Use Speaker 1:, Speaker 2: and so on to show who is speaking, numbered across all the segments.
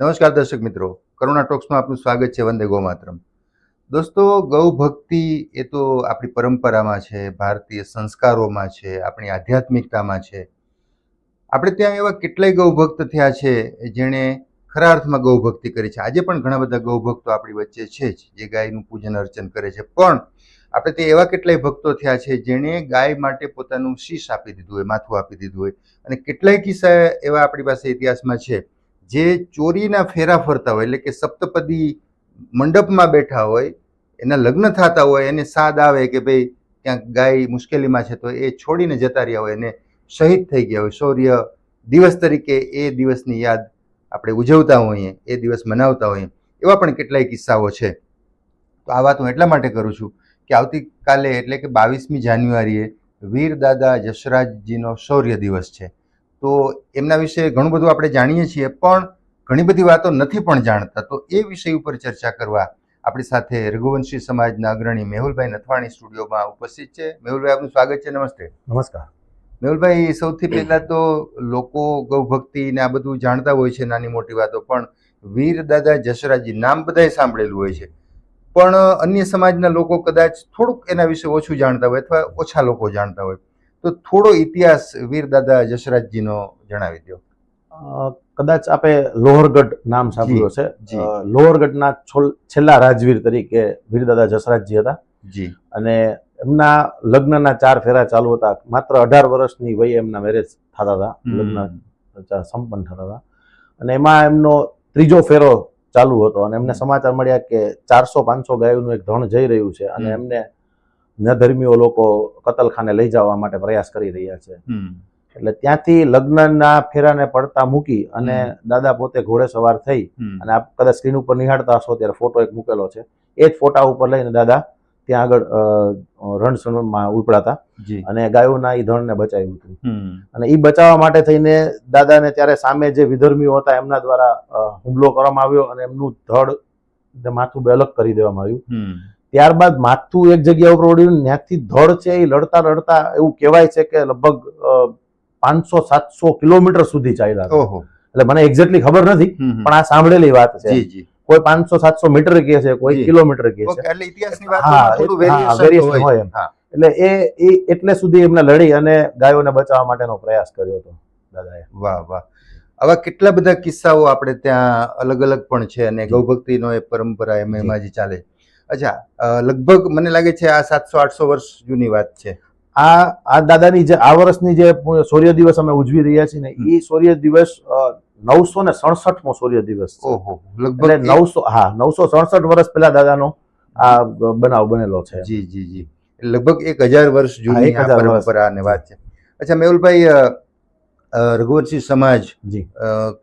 Speaker 1: નમસ્કાર દર્શક મિત્રો. કરુણા ટોક્સમાં આપનું સ્વાગત છે વંદે ગૌમાત્રમ. દોસ્તો, ગૌ ભક્તિ એ તો આપણી પરંપરામાં છે, ભારતીય સંસ્કારોમાં છે, આપણી આધ્યાત્મિકતામાં છે. આપણે ત્યાં એવા કેટલાય ગૌ ભક્ત થયા છે, જેણે ખરા અર્થમાં ગૌ ભક્તિ કરી છે. આજે પણ ઘણા બધા ગૌ ભક્તો આપણી વચ્ચે છે જ, જે ગાયનું પૂજન અર્ચન કરે છે. પણ આપણે તે એવા કેટલાય ભક્તો થયા છે, જેણે ગાય માટે પોતાનું શીશ આપી દીધું હોય, માથું આપી દીધું હોય. અને કેટલાય કિસ્સા એવા આપણી પાસે ઇતિહાસમાં છે. જે ચોરીના ફેરા ફરતા હોય, એટલે કે સપ્તપદી મંડપમાં બેઠા હોય, એના લગ્ન થતા હોય, એને સાદ આવે કે ભાઈ ક્યાંક ગાય મુશ્કેલીમાં છે તો એ છોડીને જતા રહ્યા હોય અને શહીદ થઈ ગયા હોય. શૌર્ય દિવસ તરીકે એ દિવસની યાદ આપણે ઉજવતા હોઈએ, એ દિવસ મનાવતા હોઈએ, એવા પણ કેટલાય કિસ્સાઓ છે. તો આ વાત હું એટલા માટે કરું છું કે આવતીકાલે એટલે કે બાવીસમી જાન્યુઆરીએ વીર દાદા જશરાજજીનો શૌર્ય દિવસ છે. તો એમના વિશે ઘણું બધું આપણે જાણીએ છીએ પણ ઘણી બધી વાતો નથી પણ જાણતા. તો એ વિષય ઉપર ચર્ચા કરવા આપણી સાથે રઘુવંશી સમાજના અગ્રણી મેહુલભાઈ નથવાણી સ્ટુડિયોમાં ઉપસ્થિત છે. મેહુલભાઈ આપનું સ્વાગત છે. નમસ્તે.
Speaker 2: નમસ્કાર.
Speaker 1: મેહુલભાઈ સૌથી પહેલા તો લોકો ગૌભક્તિ ને આ બધું જાણતા હોય છે નાની મોટી વાતો પણ વીર દાદા જસરાજી નામ બધાએ સાંભળેલું હોય છે. પણ અન્ય સમાજના લોકો કદાચ થોડુંક એના વિશે ઓછું જાણતા હોય અથવા ઓછા લોકો જાણતા હોય. તો થોડો ઇતિહાસ વીર દાદા જશરાજજીનો જણાવી દો
Speaker 2: કદાચ આપે લોહરગઢ નામ સાંભળ્યું છે લોહરગઢના છોલ- છેલ્લા રાજવીર તરીકે વીરદાદા જસરાજજી હતા.
Speaker 1: જી.
Speaker 2: અને એમના લગ્નના ચાર ફેરા ચાલુ હતા. માત્ર અઢાર વર્ષની વયે એમના મેરેજ થતા હતા. લગ્ન સંપન્ન થતા હતા. અને એમાં એમનો ત્રીજો ફેરો ચાલુ હતો. અને એમને સમાચાર મળ્યા કે ચારસો પાંચસો ગાયોનું એક ધણ જઈ રહ્યું છે. અને એમને નધર્મીઓ લોકો કતલખાને લઈ જવા માટે પ્રયાસ કરી રહ્યા છે. એટલે ત્યાંથી લગ્નના ફેરાને પડતા મૂકી અને દાદા પોતે ઘોડે સવાર થઈ અને આપ કદાચ સ્ક્રીન ઉપર નિહાળતા હશો ત્યારે ફોટો એક મૂકેલો છે. એ જ ફોટા ઉપર લઈને દાદા ત્યાં આગળ રણસણમાં ઉપડાતા અને ગાયોના એ ધણને બચાવ્યું હતું. અને એ બચાવવા માટે થઈને દાદાને ત્યારે સામે જે વિધર્મીઓ હતા એમના દ્વારા હુમલો કરવામાં આવ્યો અને એમનું ધડ માથું બે અલગ કરી દેવામાં આવ્યું. ત્યારબાદ માથું એક જગ્યા ઉપર ઓળ્યું ત્યાંથી ધડ છે એ લડતા લડતા એવું કહેવાય છે કે લગભગ પાંચસો સાતસો કિલોમીટર સુધી ચાલ્યા એટલે મને એક્ઝેક્ટલી ખબર નથી. પણ આ સાંભળેલી વાત છે.
Speaker 1: જી જી.
Speaker 2: કોઈ પાંચસો સાતસો મીટર કે છે કોઈ કિલોમીટર
Speaker 1: કે
Speaker 2: છે.
Speaker 1: એટલે ઇતિહાસની હોય.
Speaker 2: એમ. એટલે એ એટલે સુધી એમને લડી અને ગાયોને બચાવવા માટેનો પ્રયાસ કર્યો હતો દાદાએ.
Speaker 1: વાહ વાહ. આવા કેટલા બધા કિસ્સાઓ આપણે ત્યાં અલગ અલગ પણ છે અને ગૌભક્તિનો એ પરંપરા એમ એમાં જે ચાલે. અચ્છા લગભગ મને લાગે છે આ સાતસો આઠસો વર્ષ જૂની વાત છે.
Speaker 2: આ આ દાદાની જે આ વર્ષની જે સૂર્ય દિવસ અમે ઉજવી રહ્યા છીએ ને એ સૂર્ય દિવસ નવસો ને સડસઠમો સૂર્ય દિવસ
Speaker 1: ઓહો લગભગ
Speaker 2: નવસો હા નવસો સડસઠ વર્ષ પહેલા દાદાનો આ બનાવ બનેલો છે.
Speaker 1: જી જી જી. એટલે લગભગ એક હજાર વર્ષ જૂની. પરંપરા અને વાત છે. અચ્છા મેહુલભાઈ રઘુવંશી સમાજ
Speaker 2: જી.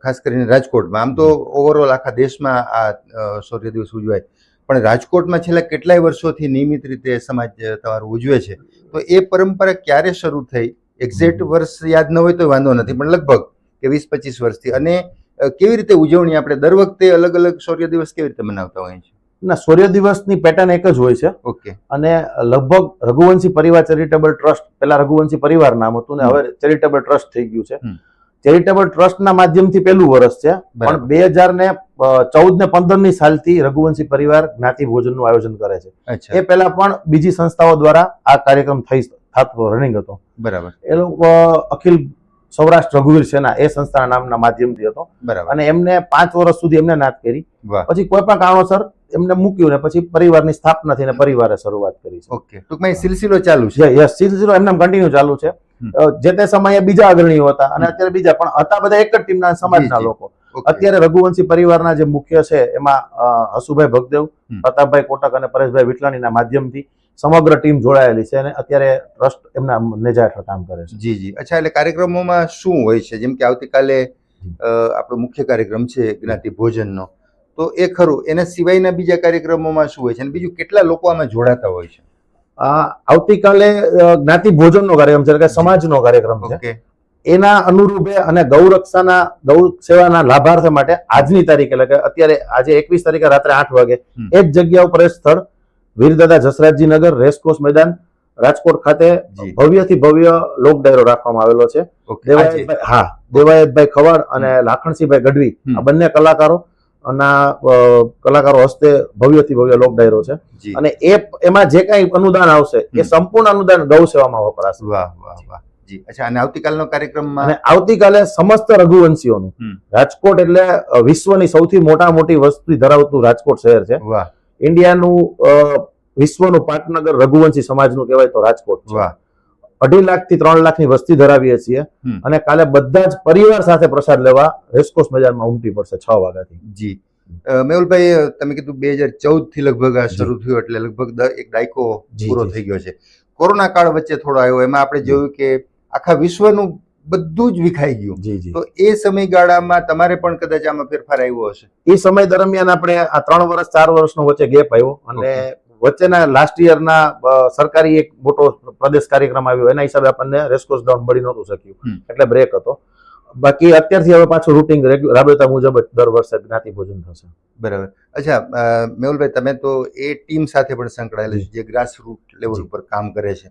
Speaker 1: ખાસ કરીને રાજકોટમાં આમ તો ઓવરઓલ આખા દેશમાં આ સૂર્ય દિવસ ઉજવાય. પણ રાજકોટમાં છેલ્લા કેટલાય વર્ષોથી નિયમિત રીતે સમાજ તમારું ઉજવે છે. તો એ પરંપરા ક્યારે શરૂ થઈ? એક્ઝેક્ટ વર્ષ યાદ ન હોય તો વાંધો નથી પણ લગભગ કે વીસ પચીસ વર્ષથી. અને કેવી રીતે ઉજવણી આપણે દર વખતે અલગ અલગ શૌર્ય દિવસ કેવી રીતે મનાવતા હોઈએ છીએ?
Speaker 2: ના સૂર્ય દિવસની પેટર્ન એક જ હોય છે.
Speaker 1: ઓકે.
Speaker 2: અને લગભગ રઘુવંશી પરિવાર ચેરિટેબલ ટ્રસ્ટ પેલા રઘુવંશી પરિવાર નામ હતું ને હવે ચેરિટેબલ ટ્રસ્ટ થઈ ગયું છે. ચેરિટેબલ ટ્રસ્ટના માધ્યમથી પહેલું વર્ષ છે. પણ બે હજાર ને ચૌદ ને પંદરની સાલથી રઘુવંશી પરિવાર જ્ઞાતિ ભોજનનું આયોજન કરે છે. એ પહેલા પણ બીજી સંસ્થાઓ દ્વારા આ કાર્યક્રમ થઈ થતો રનિંગ હતો.
Speaker 1: બરાબર.
Speaker 2: એ લોકો અખિલ સૌરાષ્ટ્ર રઘુવીર સેના એ સંસ્થાના નામના માધ્યમથી હતો. અને એમને પાંચ વર્ષ સુધી એમને નાત કરી. પછી કોઈ પણ કારણોસર એમને મૂક્યું ને પછી પરિવારની સ્થાપના થઈને પરિવારે શરૂઆત કરી છે.
Speaker 1: ઓકે. ટૂંકમાં સિલસિલો ચાલુ છે.
Speaker 2: યસ સિલસિલો એમને કન્ટિન્યુ ચાલુ છે. જે તે સમયે બીજા અગ્રણીઓ હતા અને અત્યારે બીજા પણ હતા બધા એક જ ટીમના સમાજના. લોકો. અત્યારે રઘુવંશી પરિવારના જે મુખ્ય છે એમાં હસુભાઈ ભગદેવ પ્રતાપભાઈ કોટક અને પરેશભાઈ વિટલાણીના માધ્યમથી સમગ્ર ટીમ જોડાયેલી છે અને અત્યારે ટ્રસ્ટ એમના નેજા હેઠળ કામ કરે છે.
Speaker 1: જી જી. અચ્છા એટલે કાર્યક્રમોમાં શું હોય છે? જેમ કે આવતીકાલે આપણો મુખ્ય કાર્યક્રમ છે જ્ઞાતિ ભોજનનો. તો એ ખરું. એના સિવાયના બીજા કાર્યક્રમોમાં શું હોય છે? અને બીજું કેટલા લોકો આમાં જોડાતા હોય છે?
Speaker 2: આવતીકાલે જ્ઞાતિ ભોજનનો કાર્યક્રમ છે એટલે કે સમાજનો કાર્યક્રમ છે. એના અનુરૂપે અને ગૌરક્ષાના ગૌ સેવાના લાભાર્થ માટે આજની તારીખ એટલે કે અત્યારે આજે એકવીસ તારીખે રાત્રે આઠ વાગે
Speaker 1: એક
Speaker 2: એ જ જગ્યા ઉપર સ્થળ વીરદાદા જસરાજજી નગર રેસકોર્સ મેદાન રાજકોટ ખાતે
Speaker 1: ભવ્ય
Speaker 2: ભવ્યથી ભવ્ય લોક ડાયરો રાખવામાં આવેલો છે. દેવાયતભાઈ હા દેવાયતભાઈ ખવડ અને લાખણસિંહભાઈ ગઢવી આ બંને કલાકારો ના કલાકારો હસ્તે ભવ્યથી ભવ્ય લોક ડાયરો છે. અને એ એમાં જે કઈ અનુદાન આવશે એ સંપૂર્ણ અનુદાન ગૌ સેવામાં વપરાશે.
Speaker 1: વાહ વાહ વાહ. જી. અચ્છા અને આવતીકાલનો કાર્યક્રમમાં?
Speaker 2: અને આવતીકાલે સમસ્ત રઘુવંશીઓનું. રાજકોટ એટલે વિશ્વની સૌથી મોટા મોટી વસ્તી ધરાવતું રાજકોટ શહેર છે.
Speaker 1: વાહ.
Speaker 2: ઇન્ડિયાનું વિશ્વનું પાટનગર રઘુવંશી સમાજનું કહેવાય તો રાજકોટ છે. અઢી લાખથી ત્રણ લાખની વસ્તી ધરાવીએ છીએ અને કાલે બધા જ પરિવાર સાથે પ્રસાદ લેવા રેસકોર્સ મેદાનમાં ઉમટી પડશે છ વાગ્યાથી.
Speaker 1: જી. મેહુલભાઈ તમે કીધું બે હજાર ચૌદથી લગભગ આ શરૂ થયું એટલે લગભગ એક દાયકો પૂરો થઈ ગયો છે. કોરોના કાળ વચ્ચે થોડો આવ્યો એમાં આપણે જોયું કે આખા વિશ્વનું બધું જ વિખાઈ ગયું. તો એ સમયગાળામાં તમારે પણ કદાચ આમાં ફેરફાર આવ્યો હશે?
Speaker 2: એ સમય દરમિયાન આપણે આ ત્રણ વર્ષ ચાર વર્ષનો વચ્ચે ગેપ આવ્યો અને વચ્ચેના લાસ્ટ યરના સરકારી એક મોટો પ્રદેશ કાર્યક્રમ આવ્યો. એના હિસાબે આપણને રેસકોર્સ ગ્રાઉન્ડ મળી નહોતું. શક્યું. એટલે બ્રેક હતો. બાકી અત્યારથી હવે પાછું રૂટિંગ રાબેતા મુજબ દર વર્ષે જ્ઞાતિ ભોજન થશે.
Speaker 1: બરાબર. અચ્છા મેહુલભાઈ તમે તો એ ટીમ સાથે પણ સંકળાયેલા છે જે. ગ્રાસ રૂટ લેવલ ઉપર કામ કરે છે.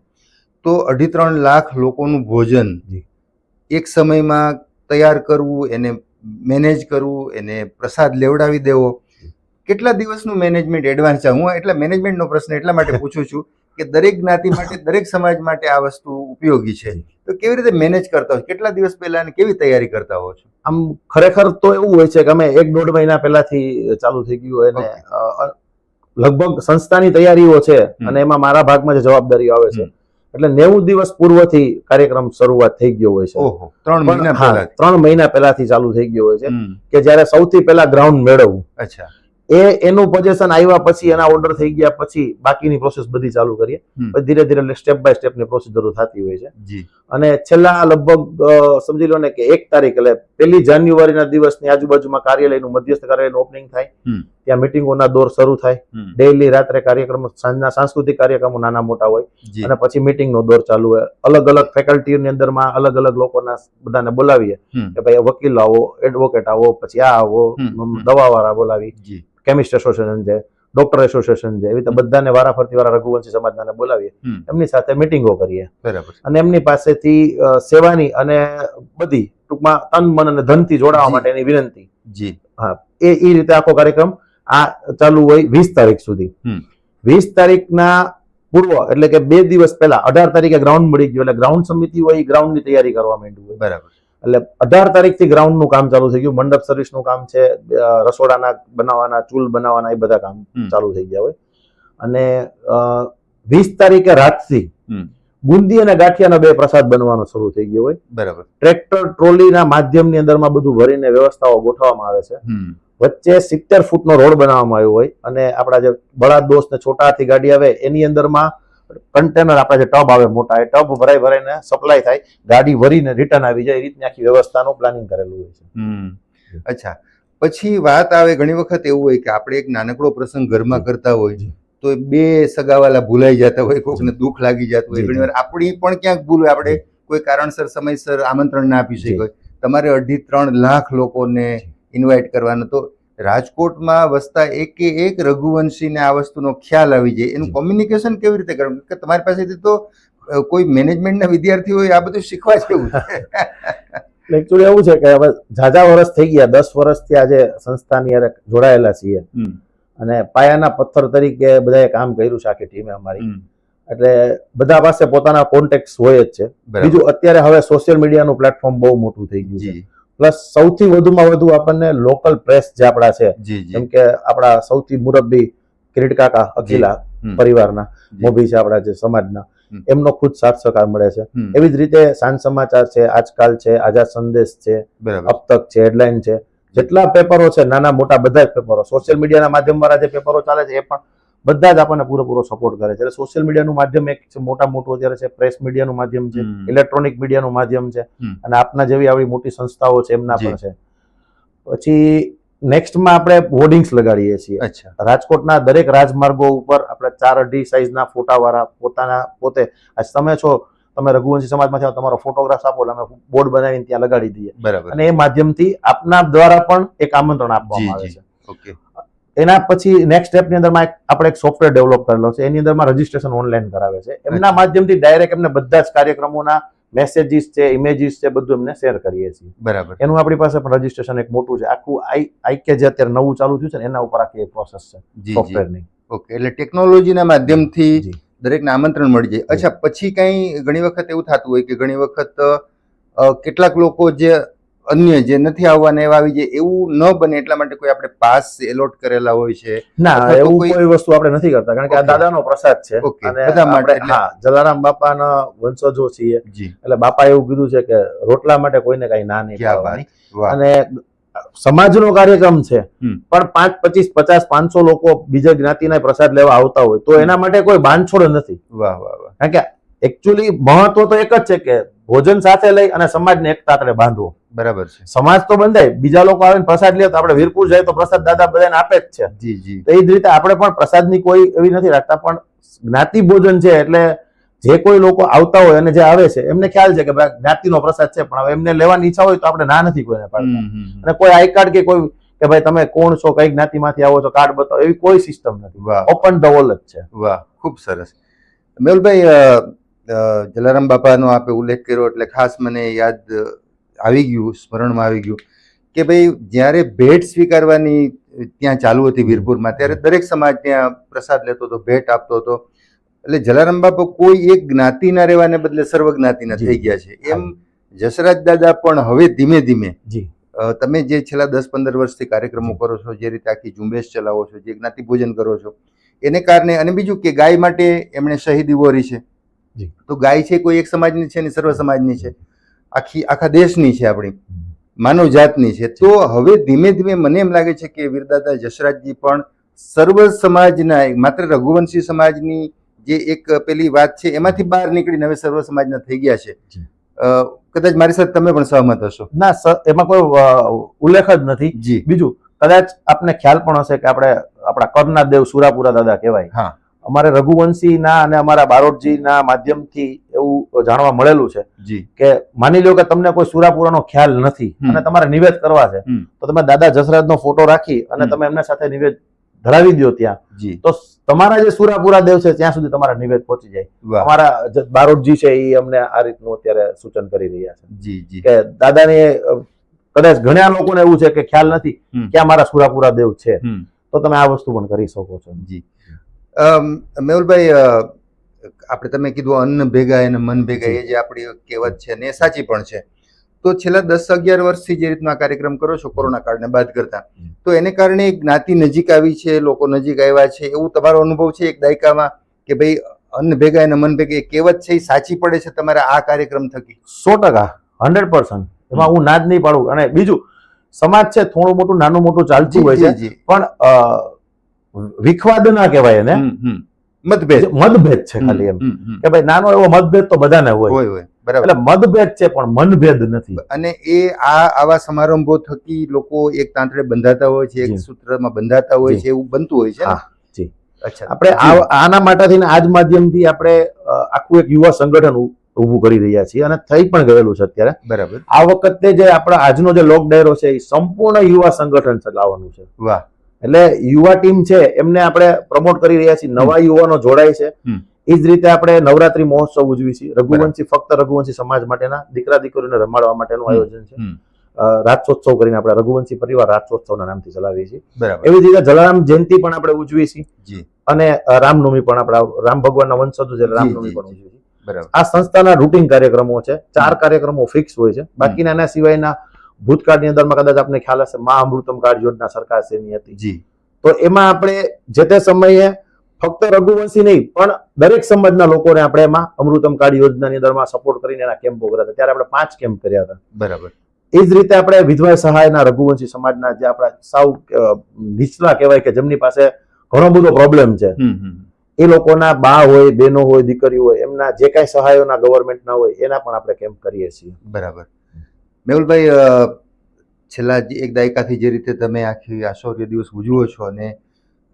Speaker 1: તો અઢી ત્રણ લાખ લોકોનું ભોજન. એક સમયમાં તૈયાર કરવું એને મેનેજ કરવું એને પ્રસાદ લેવડાવી દેવો. કેટલા દિવસનું મેનેજમેન્ટ એડવાન્સ છે? હું એટલા મેનેજમેન્ટનો પ્રશ્ન એટલા માટે પૂછું છું કે દરેક જ્ઞાતિ માટે દરેક સમાજ માટે આ વસ્તુ ઉપયોગી છે. તો કેવી રીતે મેનેજ કરતા હો? કેટલા દિવસ પહેલા અને કેવી તૈયારી કરતા હો છો?
Speaker 2: આમ ખરેખર તો એવું હોય છે કે અમે એક દોઢ મહિના પહેલાથી ચાલુ થઈ ગયું અને લગભગ સંસ્થાની તૈયારીઓ છે અને એમાં મારા ભાગમાં જે જવાબદારીઓ આવે છે. એટલે નેવું દિવસ પૂર્વથી કાર્યક્રમ શરૂઆત થઈ ગયો હોય છે.
Speaker 1: ત્રણ મહિના
Speaker 2: હા,
Speaker 1: પહેલા
Speaker 2: ત્રણ મહિના પહેલાથી ચાલુ થઈ ગયો હોય છે કે જ્યારે સૌથી પહેલા ગ્રાઉન્ડ મેળવવું.
Speaker 1: અચ્છા.
Speaker 2: એ એનું પોઝેશન આવ્યા પછી એના ઓર્ડર થઈ ગયા પછી બાકીની પ્રોસેસ બધી ચાલુ કરીએ. પછી ધીરે ધીરે સ્ટેપ બાય સ્ટેપની પ્રોસિજરો થતી હોય છે. અને છેલ્લા લગભગ સમજી લો ને કે એક તારીખ એટલે પહેલી જાન્યુઆરીના દિવસની આજુબાજુમાં કાર્યાલયનું મધ્યસ્થ કાર્યાલયનું ઓપનિંગ થાય. ત્યાં મિટિંગોના દોર શરૂ થાય. ડેઈલી રાત્રે કાર્યક્રમો સાંજના સાંસ્કૃતિક કાર્યક્રમો નાના મોટા હોય. અને પછી મિટિંગનો દોર ચાલુ હોય. અલગ અલગ ફેકલ્ટીની અંદરમાં અલગ અલગ લોકોના બધાને બોલાવીએ. કે ભાઈ વકીલ આવો એડવોકેટ આવો પછી આ આવો દવાવાળા બોલાવી. કેમિસ્ટ એસોસિએશન છે ડોક્ટર એસોસિએશન છે એવી રીતે બધાને વારાફરતી વાળા રઘુવંશી સમાજના બોલાવીએ. એમની સાથે મિટિંગો કરીએ.
Speaker 1: બરાબર
Speaker 2: અને એમની પાસેથી સેવાની અને બધી ટૂંકમાં તન મન અને ધનથી જોડાવા માટેની વિનંતી.
Speaker 1: જી.
Speaker 2: એ એ રીતે આખો કાર્યક્રમ આ ચાલુ હોય વીસ તારીખ સુધી. વીસ તારીખના પૂર્વ એટલે કે બે દિવસ પહેલા અઢાર તારીખે ગ્રાઉન્ડ મળી ગયું એટલે ગ્રાઉન્ડ સમિતિ હોય એ ગ્રાઉન્ડની તૈયારી કરવા માંડ્યું હોય.
Speaker 1: બરાબર.
Speaker 2: એટલે અઢાર તારીખથી ગ્રાઉન્ડનું કામ ચાલુ થઈ ગયું. મંડપ સર્વિસનું કામ છે રસોડાના બનાવવાના ચૂલ બનાવવાના એ બધા કામ ચાલુ થઈ ગયા હોય. અને વીસ તારીખે રાતથી બુંદી અને ગાંઠિયાના બે પ્રસાદ બનવાનો શરૂ થઈ ગયો હોય.
Speaker 1: બરાબર.
Speaker 2: ટ્રેક્ટર ટ્રોલીના માધ્યમની અંદરમાં બધું ભરીને વ્યવસ્થાઓ ગોઠવવામાં આવે છે. વચ્ચે સિત્તેર ફૂટનો રોડ બનાવવામાં આવ્યો હોય અને આપણા જે બળા દોસ્ત ને છોટાથી ગાડી આવે એની અંદરમાં કન્ટેનર આપણા જે ટબ આવે મોટા એ ટબ ભરાઈ ભરાઈને સપ્લાય થાય ગાડી ભરીને રિટર્ન આવી જાય એ રીતની આખી વ્યવસ્થાનું પ્લાનિંગ કરેલું હોય છે.
Speaker 1: અચ્છા. પછી વાત આવે ઘણી વખત એવું હોય કે આપણે એક નાનકડો પ્રસંગ ઘરમાં કરતા હોય. તો બે સગાવાલા ભૂલાઈ જતા હોય કોઈકને દુઃખ લાગી જતું હોય
Speaker 2: ઘણીવાર
Speaker 1: ઘણી વાર આપણી પણ ક્યાંક ભૂલ હોય આપણે કોઈ કારણસર સમયસર આમંત્રણ ના આપી. શક્યો હોય. તમારે અઢી ત્રણ લાખ લોકોને ઇન્વાઇટ કરવાનો તો રાજકોટમાં વસતા એકે એક રઘુવંશીને આ વસ્તુનો ખ્યાલ આવી જાય. એનું કોમ્યુનિકેશન કેવી રીતે કરવું? કે તમારી પાસેથી તો કોઈ મેનેજમેન્ટના વિદ્યાર્થીઓ આ બધું શીખવા જેવું
Speaker 2: એકચ્યુઅલી એવું છે કે હવે ઝાઝા વર્ષ થઈ ગયા. દસ વર્ષથી આજે સંસ્થાની હારે જોડાયેલા છીએ. અને પાયાના પથ્થર તરીકે બધાએ કામ કર્યું છે આખી ટીમે અમારી. એટલે બધા પાસે પોતાના કોન્ટેક્ટ હોય જ છે. બીજું અત્યારે હવે સોશિયલ મીડિયાનું પ્લેટફોર્મ બહુ મોટું થઈ ગયું છે. પ્લસ સૌથી વધુમાં વધુ આપણને લોકલ પ્રેસ જે આપણા છે જેમ કે આપણા સૌથી મુરબ્બી કિરીટ કાકા અકીલા પરિવારના. મોભી છે આપણા જે સમાજના. એમનો ખુદ સાથ સહકાર મળે છે. એવી જ રીતે સાંજ સમાચાર છે આજકાલ છે આઝાદ સંદેશ છે અપતક છે હેડલાઇન છે. જેટલા પેપરો છે નાના મોટા બધા જ પેપરો. સોશિયલ મીડિયાના માધ્યમ દ્વારા જે પેપરો ચાલે છે એ પણ બધા જ આપણને પૂરેપૂરો સપોર્ટ કરે છે. એટલે સોશિયલ મીડિયાનું માધ્યમ એક મોટા મોટું અત્યારે છે પ્રેસ મીડિયાનું માધ્યમ છે. ઇલેક્ટ્રોનિક મીડિયાનું માધ્યમ છે. અને આપના જેવી આવી મોટી સંસ્થાઓ છે એમના. પણ છે. પછી નેક્સ્ટમાં આપણે હોર્ડિંગ્સ લગાડીએ છીએ. રાજકોટના દરેક રાજમાર્ગો ઉપર આપણે ચાર અઢી સાઈઝના ફોટાવાળા પોતાના પોતે તમે છો તમે રઘુવંશી સમાજમાંથી તમારો ફોટોગ્રાફ આપો એટલે અમે બોર્ડ બનાવીને ત્યાં લગાડી દઈએ.
Speaker 1: બરાબર.
Speaker 2: અને એ માધ્યમથી આપના દ્વારા પણ એક આમંત્રણ આપવામાં આવે છે.
Speaker 1: ઓકે.
Speaker 2: એના પછી નેક્સ્ટ સ્ટેપની અંદરમાં એક આપણે એક સોફ્ટવેર ડેવલપ કરેલો છે. એની અંદરમાં રજીસ્ટ્રેશન ઓનલાઈન કરાવે છે. એમના માધ્યમથી ડાયરેક્ટ એમને બધા જ કાર્યક્રમોના મેસેજીસ છે ઇમેજીસ છે બધું એમને શેર કરીએ છીએ.
Speaker 1: બરાબર.
Speaker 2: એનું આપણી પાસે પણ રજીસ્ટ્રેશન એક મોટું છે. આખું આઈ આઈ કે જે અત્યારે નવું ચાલુ થયું છે ને એના ઉપર આખી પ્રોસેસ છે સોફ્ટવેરની
Speaker 1: ઓકે એટલે ટેકનોલોજીના માધ્યમથી દરેકને આમંત્રણ મળી જાય. અચ્છા પછી કંઈ ઘણી વખત એવું થતું હોય કે ઘણી વખત કેટલાક લોકો જે અન્ય જે નથી આવવાના એવા આવી જાય એવું ન બને એટલા માટે કોઈ આપણે પાસ એલોટ કરેલા હોય છે.
Speaker 2: ના એવું
Speaker 1: કોઈ-
Speaker 2: વસ્તુ આપણે નથી કરતા કારણ કે આ દાદાનો પ્રસાદ છે. અને
Speaker 1: બધા માટે
Speaker 2: હા જલારામ બાપાના વંશજો છીએ. એટલે બાપા એવું કીધું છે કે રોટલા માટે કોઈને કઈ ના નહીં અને સમાજનો કાર્યક્રમ છે પણ પાંચ પચીસ પચાસ પાંચસો લોકો બીજા જ્ઞાતિના પ્રસાદ લેવા આવતા હોય તો એના માટે કોઈ બાંધછોડ નથી.
Speaker 1: વાહ વાહ વાહ.
Speaker 2: કારણ કે એકચ્યુઅલી મહત્વ તો એક જ છે કે ભોજન સાથે લઈ અને સમાજને એકતા બાંધવો.
Speaker 1: બરાબર છે.
Speaker 2: સમાજ તો બંધાય. બીજા લોકો આવે પ્રસાદ લે તો આપણે વીરપુર જાય તો પ્રસાદ દાદા બધાને આપે જ છે.
Speaker 1: જી જી.
Speaker 2: તો એ જ રીતે આપણે પણ પ્રસાદની કોઈ એવી નથી રાખતા પણ જ્ઞાતિ ભોજન છે એટલે જે કોઈ લોકો આવતા હોય અને જે આવે છે એમને ખ્યાલ છે કે ભાઈ જ્ઞાતિનો પ્રસાદ છે પણ હવે એમને લેવાની ઈચ્છા હોય તો આપણે ના નથી કોઈને પાડતા. અને કોઈ આઈ કાર્ડ કે કોઈ કે ભાઈ તમે કોણ છો કઈ જ્ઞાતિમાંથી આવો છો કાર્ડ બતાવો એવી કોઈ સિસ્ટમ નથી.
Speaker 1: વાહ.
Speaker 2: ઓપન ધ ઓલ જ છે.
Speaker 1: વાહ ખૂબ સરસ. મેહુલભાઈ જલારામ બાપાનો આપે ઉલ્લેખ કર્યો એટલે ખાસ મને યાદ આવી ગયું સ્મરણમાં આવી ગયું કે ભાઈ જ્યારે ભેટ સ્વીકારવાની ત્યાં ચાલુ હતી વીરપુરમાં ત્યારે દરેક સમાજ ત્યાં પ્રસાદ લેતો હતો ભેટ આપતો હતો. એટલે જલારામ બાપા કોઈ એક જ્ઞાતિના રહેવાને બદલે સર્વ જ્ઞાતિના થઈ ગયા છે. એમ જસરાજ દાદા પણ હવે ધીમે ધીમે
Speaker 2: જી.
Speaker 1: તમે જે છેલ્લા દસ પંદર વર્ષથી કાર્યક્રમો કરો છો જે રીતે આખી ઝુંબેશ ચલાવો છો જે જ્ઞાતિ ભોજન કરો છો એને કારણે અને બીજું કે ગાય માટે એમણે શહીદી વોરી છે.
Speaker 2: જી.
Speaker 1: તો ગાય છે કોઈ એક સમાજની છે ને સર્વ સમાજની છે? આખી આખા દેશની છે આપણી. માનવ જાતની છે. તો હવે ધીમે ધીમે મને એમ લાગે છે કે વીરદાદા જસરાજજી પણ સર્વ સમાજના માત્ર રઘુવંશી સમાજની જે એક પેલી વાત છે એમાંથી બહાર નીકળીને હવે સર્વ સમાજના થઈ ગયા છે. કદાચ મારી સાથે તમે પણ સહમત હશો.
Speaker 2: ના એમાં કોઈ ઉલ્લેખ જ નથી.
Speaker 1: જી.
Speaker 2: બીજું કદાચ આપને ખ્યાલ પણ હશે કે આપણે આપણા કરના દેવ સુરાપુરા દાદા કહેવાય.
Speaker 1: હા.
Speaker 2: અમારે રઘુવંશીના અને અમારા બારોટજીના માધ્યમથી એવું જાણવા મળેલું છે કે માની લો કે તમને કોઈ સુરાપુરાનો ખ્યાલ નથી અને તમારે નિવેદ કરવા છે તો તમે દાદા જસરાજનો ફોટો રાખી અને તમે એમના સાથે નિવેદ ધરાવી દો ત્યાં.
Speaker 1: જી.
Speaker 2: તો તમારા જે સુરાપુરા દેવ છે ત્યાં સુધી તમારા નિવેદ પહોંચી જાય. અમારા બારોટજી છે એ અમને આ રીતનું અત્યારે સૂચન કરી રહ્યા છે. કે દાદાને કદાચ ઘણા લોકોને એવું છે કે ખ્યાલ નથી. કે મારા સુરાપુરા દેવ છે. તો તમે આ વસ્તુ પણ કરી શકો છો.
Speaker 1: જી. મેહુલભાઈ આપણે તમે કીધું અન્ન ભેગા અને મન ભેગા એ જે આપણી કહેવત છે ને એ સાચી પણ છે. તો છેલ્લા દસ અગિયાર વર્ષથી જે રીતના કાર્યક્રમ કરો છો કોરોના કાળને બાદ કરતા તો એને કારણે જ્ઞાતિ નજીક આવી છે લોકો નજીક આવ્યા છે એવું તમારો અનુભવ છે એક દાયકામાં કે ભાઈ અન્ન ભેગા અને મન ભેગા એ કહેવત છે એ સાચી પડે છે તમારા આ કાર્યક્રમ થકી?
Speaker 2: સો ટકા હંડ્રેડ પર્સન્ટ. એમાં હું ના જ નહીં પાડું. અને બીજું સમાજ છે થોડું મોટું નાનું મોટું ચાલતું હોય છે. પણ વિખવાદ ના કહેવાય એને.
Speaker 1: મતભેદ.
Speaker 2: મતભેદ છે ખાલી એમ. કે ભાઈ નાનો એવો મતભેદ તો બધાને હોય.
Speaker 1: હોય બરાબર.
Speaker 2: એટલે મતભેદ છે પણ મનભેદ નથી.
Speaker 1: અને એ આ આવા સમારંભો થકી લોકો એક તાંતરે બંધાતા હોય છે એક. સૂત્રમાં બંધાતા હોય છે એવું બનતું હોય છે?
Speaker 2: જી.
Speaker 1: અચ્છા.
Speaker 2: આપણે આ- આના માટેથી આજ માધ્યમથી આપણે આખું એક યુવા સંગઠન ઊભું કરી રહ્યા છીએ અને થઈ પણ ગયેલું છે અત્યારે.
Speaker 1: બરાબર.
Speaker 2: આ વખતે જે આપણા આજનો જે લોક ડાયરો છે એ સંપૂર્ણ યુવા સંગઠન ચલાવવાનું છે.
Speaker 1: વાહ.
Speaker 2: એટલે યુવા ટીમ છે એમને આપણે પ્રમોટ કરી રહ્યા છીએ. નવા યુવાનો જોડાય છે. એ જ રીતે આપણે નવરાત્રી મહોત્સવ ઉજવી છીએ. રઘુવંશી ફક્ત રઘુવંશી સમાજ માટેના દીકરા દીકરીઓને રમાડવા માટેનું. આયોજન છે.
Speaker 1: હમ.
Speaker 2: કરીને આપણે રઘુવંશી પરિવાર રાત્રોત્સવના નામથી ચલાવીએ છીએ. એવી જ રીતે જલારામ જયંતિ પણ આપણે ઉજવીએ છીએ. અને રામનવમી પણ આપણા રામ ભગવાનના વંશજો છે રામનવમી પણ. ઉજવીએ છીએ. આ સંસ્થાના રૂટિન કાર્યક્રમો છે. ચાર કાર્યક્રમો ફિક્સ હોય છે. બાકીના એના સિવાયના ભૂતકાળની અંદરમાં કદાચ આપને ખ્યાલ હશે મા અમૃતમ કાર્ડ યોજના સરકાર શ્રેની હતી.
Speaker 1: જી.
Speaker 2: તો એમાં આપણે જે તે સમયે ફક્ત રઘુવંશી નહીં પણ દરેક સમાજના લોકોને આપણે એમાં અમૃતમ કાર્ડ યોજનાની અંદરમાં સપોર્ટ કરીને એના કેમ્પો કર્યા હતા. ત્યારે આપણે પાંચ કેમ્પ કર્યા હતા.
Speaker 1: બરાબર.
Speaker 2: એ જ રીતે આપણે વિધવા સહાયના રઘુવંશી સમાજના જે આપણા સાવ નીચલા કહેવાય કે જેમની પાસે ઘણો બધો પ્રોબ્લેમ છે. એ લોકોના બા હોય બેનો હોય દીકરીઓ હોય એમના જે કાંઈ સહાયોના ગવર્મેન્ટના હોય એના પણ આપણે કેમ્પ કરીએ છીએ.
Speaker 1: બરાબર. મેહુલભાઈ છેલ્લા એક દાયકાથી જે રીતે તમે આખી આ શૌર્ય દિવસ ઉજવો છો અને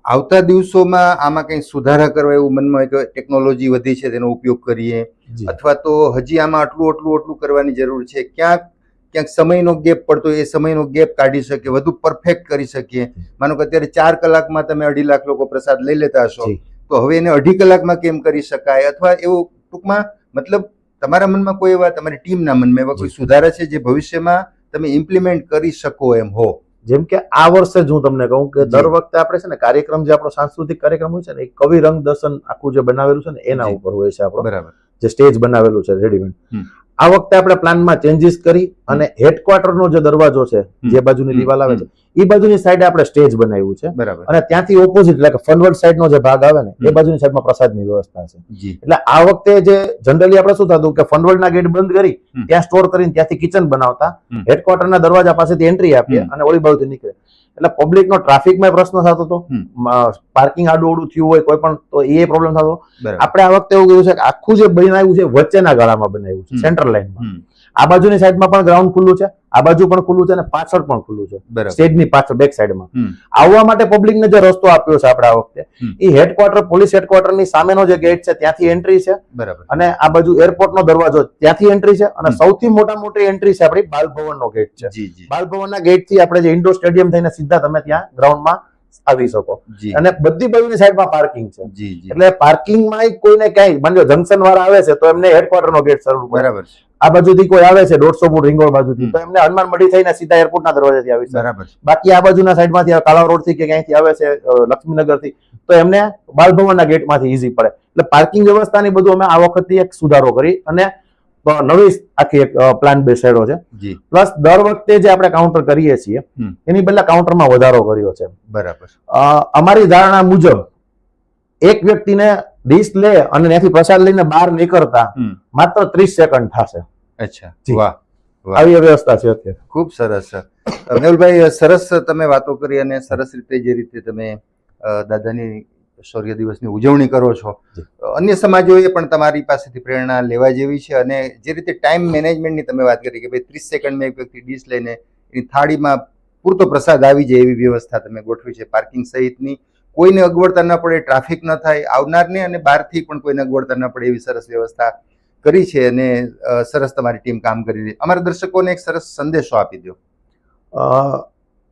Speaker 1: આવતા દિવસોમાં આમાં કંઈ સુધારા કરવા એવું મનમાં કે ટેકનોલોજી વધી છે તેનો ઉપયોગ કરીએ અથવા તો હજી આમાં આટલું આટલું આટલું કરવાની જરૂર છે ક્યાંક ક્યાંક સમયનો ગેપ પડતો એ સમયનો ગેપ કાઢી શકીએ વધુ પરફેક્ટ કરી શકીએ. માનો કે અત્યારે ચાર કલાકમાં તમે અઢી લાખ લોકો પ્રસાદ લઈ લેતા હશો તો હવે એને અઢી કલાકમાં કેમ કરી શકાય? અથવા એવું ટૂંકમાં મતલબ તમારા મનમાં કોઈ એવા તમારી ટીમના મનમાં એવા કોઈ સુધારા છે જે ભવિષ્યમાં તમે ઇમ્પ્લિમેન્ટ કરી શકો એમ હો?
Speaker 2: જેમ કે આ વર્ષે જ હું તમને કહું કે દર વખતે આપણે છે ને કાર્યક્રમ જે આપણો સાંસ્કૃતિક કાર્યક્રમ હોય છે ને એ કવિ રંગ દર્શન આખું જે બનાવેલું છે ને એના ઉપર હોય છે આપણો.
Speaker 1: બરાબર.
Speaker 2: જે સ્ટેજ બનાવેલું છે રેડીમેડ. આ વખતે આપણે પ્લાનમાં ચેન્જીસ કરી અને હેડક્વાર્ટરનો જે દરવાજો છે જે બાજુની દિવાલ આવે છે એ બાજુની સાઈડે આપણે સ્ટેજ બનાવ્યું છે.
Speaker 1: બરાબર.
Speaker 2: અને ત્યાંથી ઓપોઝિટ એટલે કે ફનવર્ડ સાઈડ નો જે ભાગ આવે ને એ. બાજુની સાઈડમાં પ્રસાદની વ્યવસ્થા છે. એટલે આ વખતે જે જનરલી આપણે શું થતું કે ફનવર્ડના ગેટ બંધ કરી ત્યાં સ્ટોર કરીને ત્યાંથી કિચન બનાવતા. હેડક્વાર્ટરના દરવાજા પાસેથી એન્ટ્રી આપીએ અને ઓલી બાજુથી નીકળે. એટલે પબ્લિકનો ટ્રાફિકમાં પ્રશ્ન થતો હતો. પાર્કિંગ આડું થયું હોય કોઈ પણ તો એ પ્રોબ્લેમ થતો. આપણે આ વખતે એવું કર્યું છે કે આખું જે બનાવ્યું છે વચ્ચેના ગાળામાં બનાવ્યું છે સેન્ટ્રલ લાઈનમાં આ બાજુની સાઈડમાં પણ ગ્રાઉન્ડ ખુલ્લું છે. આ બાજુ પણ ખુલ્લું છે અને પાછળ પણ ખુલ્લું છે. સ્ટેજની પાછળ બેક સાઈડમાં. આવવા માટે પબ્લિકને જે રસ્તો આપ્યો છે આપણે આ વખતે. એ હેડક્વાર્ટર પોલીસ હેડક્વાર્ટરની સામેનો જે ગેટ છે ત્યાંથી એન્ટ્રી છે.
Speaker 1: બરાબર.
Speaker 2: અને આ બાજુ એરપોર્ટનો દરવાજો ત્યાંથી એન્ટ્રી છે. અને સૌથી મોટા મોટી એન્ટ્રી છે આપણી બાલભવનનો ગેટ છે. બાલભવનના ગેટથી આપણે જે ઇન્ડોર સ્ટેડિયમ થઈને સીધા તમે ત્યાં ગ્રાઉન્ડમાં આવી શકો. અને બધી બાજુની સાઈડમાં પાર્કિંગ છે. એટલે પાર્કિંગમાં કોઈને ક્યાંય માનજો જંકશન વાળા આવે છે તો એમને હેડક્વાર્ટરનો ગેટ સર
Speaker 1: બરાબર છે.
Speaker 2: આ બાજુથી કોઈ આવે છે દોઢસો ફૂટ રિંગ બાજુથી તો એમને હનુમાન મઢી થઈને સીધા એરપોર્ટના દરવાજેથી આવી
Speaker 1: બરાબર
Speaker 2: બાકી આ બાજુના સાઈડમાંથી કાલાવ રોડથી કે ક્યાંયથી આવે છે લક્ષ્મીનગર લક્ષ્મીનગરથી તો એમને બાલભવનના ગેટમાંથી ઈઝી પડે. એટલે પાર્કિંગ વ્યવસ્થાની બધું અમે આ વખતથી એક સુધારો કરી અને નવી આખી એક પ્લાન બેસાડ્યો છે. પ્લસ દર વખતે જે આપણે કાઉન્ટર કરીએ છીએ. એની પહેલા કાઉન્ટરમાં વધારો કર્યો છે.
Speaker 1: બરાબર
Speaker 2: અમારી ધારણા મુજબ એક વ્યક્તિને ડીશ લે અને ત્યાંથી પ્રસાદ લઈને બહાર નીકળતા માત્ર ત્રીસ સેકન્ડ થશે.
Speaker 1: અચ્છા. વાહ.
Speaker 2: આવી વ્યવસ્થા છે અત્યારે.
Speaker 1: ખૂબ સરસ મેહુલભાઈ સરસ તમે વાતો કરી અને સરસ રીતે જે રીતે તમે દાદાની શૌર્ય દિવસની ઉજવણી કરો છો. અન્ય સમાજોએ પણ તમારી પાસેથી પ્રેરણા લેવા જેવી છે અને જે રીતે ટાઈમ મેનેજમેન્ટની તમે વાત કરી કે ભાઈ ત્રીસ સેકન્ડમાં એક વ્યક્તિ ડીશ લઈને એની થાળીમાં પૂરતો પ્રસાદ આવી જાય એવી વ્યવસ્થા તમે ગોઠવી છે. પાર્કિંગ સહિતની કોઈને અગવડતા ન પડે, ટ્રાફિક ન થાય, આવનારને અને બહારથી પણ કોઈને અગવડતા ન પડે એવી સરસ વ્યવસ્થા કરી છે અને સરસ તમારી ટીમ કામ કરી રહી અમારા દર્શકોને એક સરસ સંદેશો આપી દો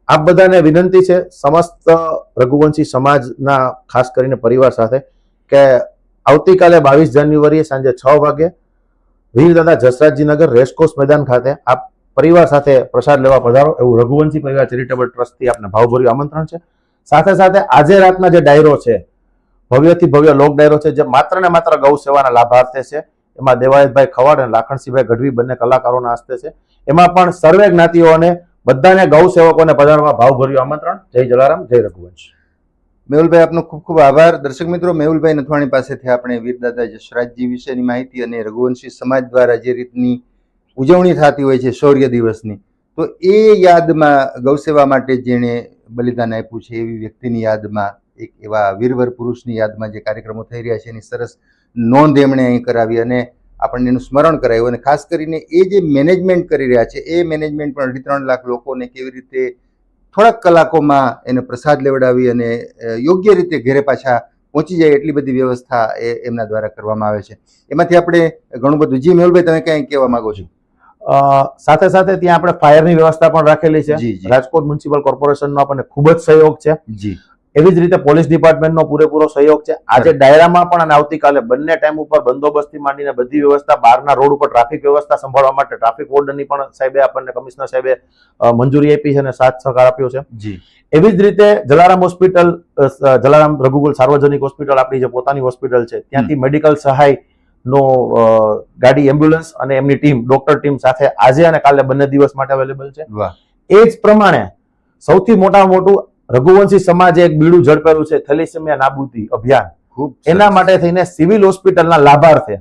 Speaker 2: આપ બધાને વિનંતી છે સમસ્ત રઘુવંશી સમાજના, ખાસ કરીને પરિવાર સાથે, કે આવતીકાલે બાવીસ જાન્યુઆરીએ સાંજે છ વાગે વીરદાદા જસરાજજી નગર રેસકોર્સ મેદાન ખાતે આપ પરિવાર સાથે પ્રસાદ લેવા પધારો. એવું રઘુવંશી પરિવાર ચેરિટેબલ ટ્રસ્ટથી આપને ભાવભર્યું આમંત્રણ છે. સાથે સાથે આજે રાતના જે ડાયરો છે, ભવ્યથી ભવ્ય લોક ડાયરો છે, જે માત્ર ને માત્ર ગૌ સેવાના લાભાર્થે છે, એમાં દેવાયતભાઈ ખવાડ અને લાખણસિંહભાઈ ગઢવી બંને કલાકારોના હસ્તે છે. એમાં પણ સર્વે જ્ઞાતિઓને બધાને ગૌ સેવકોને પધારવા ભાવભર્યું આમંત્રણ. જય જલારામ, જય રઘુવંશ.
Speaker 1: મેહુલભાઈ, આપનો ખૂબ ખૂબ આભાર. દર્શક મિત્રો, મેહુલભાઈ નથવાણી પાસેથી આપણે વીરદાદા જશરાજજી વિશેની માહિતી અને રઘુવંશી સમાજ દ્વારા જે રીતની ઉજવણી થતી હોય છે, શૌર્ય દિવસની, તો એ યાદમાં ગૌસેવા માટે જેણે બલિદાન આપ્યું છે એવી વ્યક્તિની યાદમાં, એક એવા વીરવર પુરુષની યાદમાં જે કાર્યક્રમો થઈ રહ્યા છે, એની સરસ નોંધ એમણે અહીં કરાવી અને આપણને એનું સ્મરણ કરાવ્યું અને ખાસ કરીને એ જે મેનેજમેન્ટ કરી રહ્યા છે, એ મેનેજમેન્ટ પણ અઢી ત્રણ લાખ લોકોને કેવી રીતે થોડાક કલાકોમાં એને પ્રસાદ લેવડાવી અને યોગ્ય રીતે ઘેરે પાછા પહોંચી જાય એટલી બધી વ્યવસ્થા એ એમના દ્વારા કરવામાં આવે છે. એમાંથી આપણે ઘણું બધું. જી મેહુલભાઈ, તમે કંઈ કહેવા માંગો છો?
Speaker 2: સાથે સાથે ત્યાં આપણે ફાયરની વ્યવસ્થા પણ રાખેલી છે. રાજકોટ મ્યુનિસિપલ કોર્પોરેશનનો આપણને ખૂબ જ સહયોગ છે.
Speaker 1: જી.
Speaker 2: એવી જ રીતે પોલીસ ડિપાર્ટમેન્ટનો પૂરેપૂરો સહયોગ છે. આજે ડાયરામાં પણ અને આવતીકાલે બંને ટાઈમ ઉપર બંદોબસ્તથી માંડીને બધી વ્યવસ્થા બહારના રોડ ઉપર ટ્રાફિક વ્યવસ્થા સંભાળવા માટે ટ્રાફિક વોર્ડનની પણ સાહેબે આપણને કમિશનર સાહેબે મંજૂરી આપી છે અને સાથ સહકાર આપ્યો છે.
Speaker 1: જી.
Speaker 2: એવી જ રીતે જલારામ હોસ્પિટલ જલારામ રઘુકુલ સાર્વજનિક હોસ્પિટલ આપણી જે પોતાની હોસ્પિટલ છે ત્યાંથી મેડિકલ સહાય નો ગાડી એમ્બ્યુલન્સ અને એમની ટીમ ડોક્ટર ટીમ સાથે આજે અને કાલે બંને દિવસ માટે અવેલેબલ છે. એ જ પ્રમાણે સૌથી મોટા મોટું રઘુવંશી સમાજે એક બીડું ઝડપેલું છે થેલિસેમિયા નાબૂદી અભિયાન. એના માટે થઈને સિવિલ હોસ્પિટલના લાભાર્થે.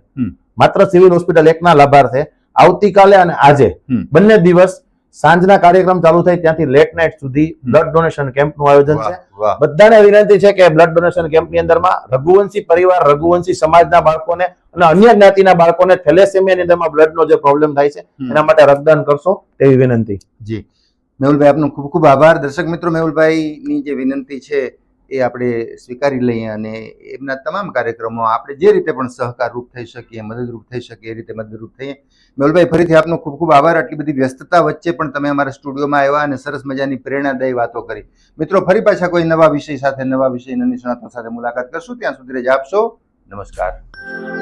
Speaker 2: માત્ર સિવિલ હોસ્પિટલ એકના લાભાર્થે આવતીકાલે અને આજે બંને દિવસ સાંજના કાર્યક્રમ ચાલુ થાય ત્યાંથી લેટ નાઇટ સુધી બ્લડ ડોનેશન કેમ્પનું આયોજન છે. બધાને વિનંતી છે કે બ્લડ ડોનેશન કેમ્પની અંદરમાં રઘુવંશી પરિવાર રઘુવંશી સમાજના બાળકોને અને અન્ય જ્ઞાતિના બાળકોને થેલેસેમિયાની અંદરમાં બ્લડનો જે પ્રોબ્લેમ થાય છે એના માટે રક્તદાન કરશો તેવી વિનંતી.
Speaker 1: જી. મેહુલભાઈ આપનો ખૂબ ખૂબ આભાર. દર્શક મિત્રો મેહુલભાઈની જે વિનંતી છે એ આપણે સ્વીકારી લઈએ અને એમના તમામ કાર્યક્રમો આપણે જે રીતે પણ સહકારરૂપ થઈ શકીએ, મદદરૂપ થઈ શકીએ, એ રીતે મદદરૂપ થઈએ. મેહુલભાઈ, ફરીથી આપનો ખૂબ ખૂબ આભાર. આટલી બધી વ્યસ્તતા વચ્ચે પણ તમે અમારા સ્ટુડિયોમાં આવ્યા અને સરસ મજાની પ્રેરણાદાયી વાતો કરી. મિત્રો, ફરી પાછા કોઈ નવા વિષય સાથે, નવા વિષયના નિષ્ણાતો સાથે મુલાકાત કરશું. ત્યાં સુધી જ આપશો. નમસ્કાર.